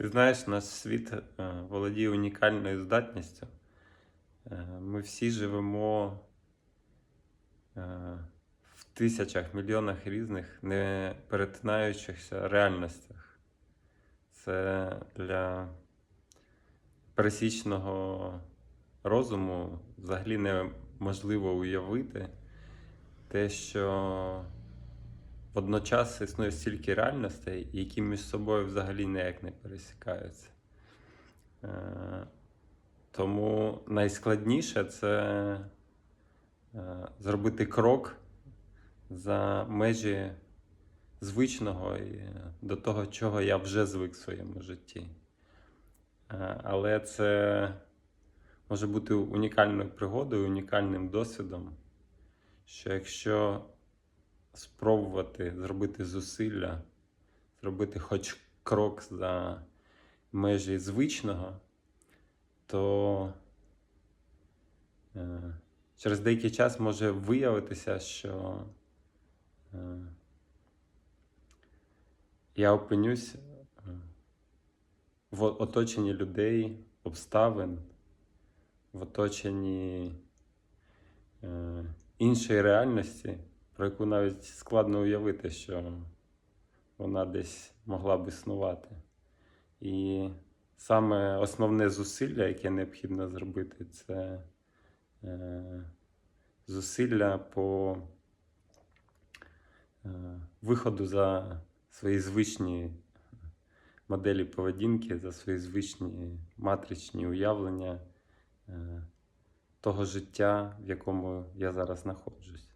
Ти знаєш, наш світ е, володіє унікальною здатністю. Е, Ми всі живемо е, в тисячах, мільйонах різних не перетинаючихся реальностях. Це для пересічного розуму взагалі неможливо уявити те, що водночас існує стільки реальностей, які між собою взагалі ніяк не пересікаються. Е, Тому найскладніше це е, зробити крок за межі звичного і до того, чого я вже звик в своєму житті. Е, Але це може бути унікальною пригодою, унікальним досвідом, що якщо спробувати зробити зусилля, зробити хоч крок за межі звичного, то е, через деякий час може виявитися, що е, я опинюсь е, в оточенні людей, обставин, в оточенні іншої реальності, про яку навіть складно уявити, що вона десь могла б існувати. І саме основне зусилля, яке необхідно зробити, це е, зусилля по е, виходу за свої звичні моделі поведінки, за свої звичні матричні уявлення е, того життя, в якому я зараз знаходжусь.